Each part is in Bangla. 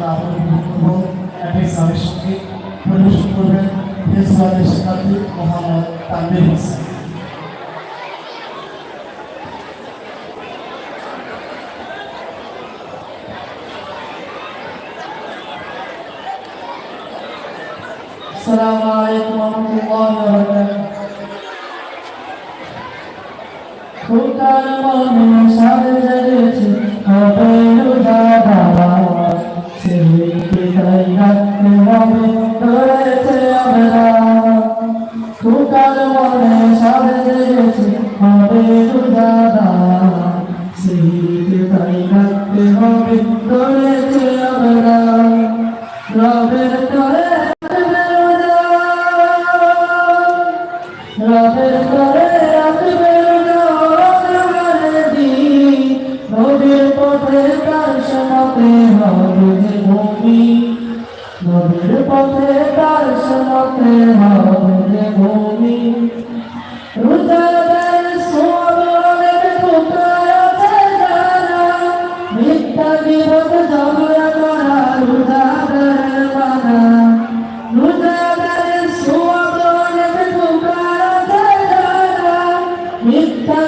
আমরা পরিবেশন করব একই স্যারের সঙ্গে পরিবেশন করবেন প্রিন্সিপালের শিক্ষার্থী মোহাম্মদ তানবির হোসেন السلام عليكم ورحمة الله وبركاته قلت على قوم أصحاب الجليل أبين ذهبا রবের তরে রবের তরে নবীর পথে তার সমাতে হবে ভূমি নবীর পথে তার সমাতে হবে।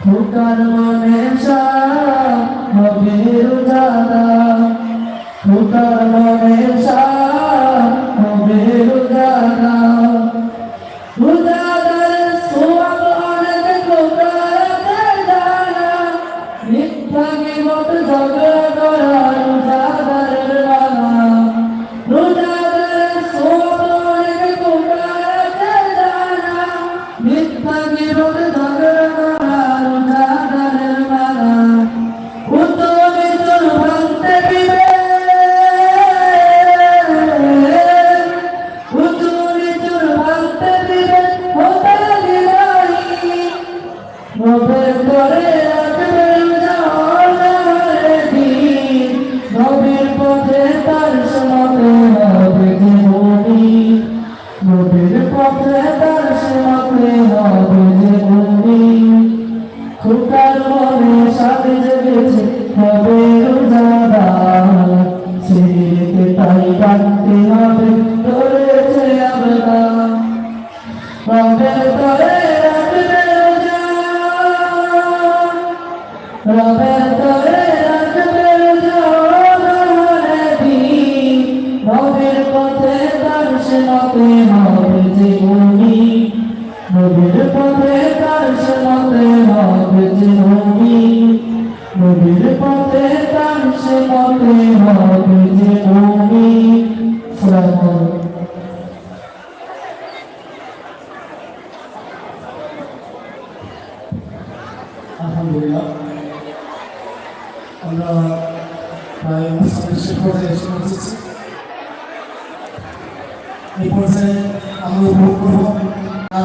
ফুটার মনে হবে ফুটার মনে সুতরাং আমরা প্রায় অনুষ্ঠানের শেষ পর্যায়ে এসে পৌঁছেছি এই পর্যায়ে আমরা উপভোগ করব আর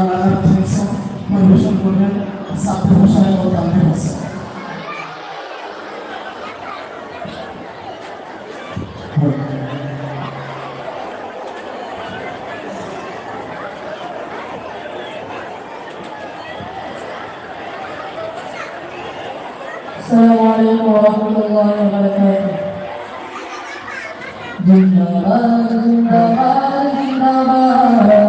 السلام عليكم ورحمة الله وبركاته زندباد زندباد زندباد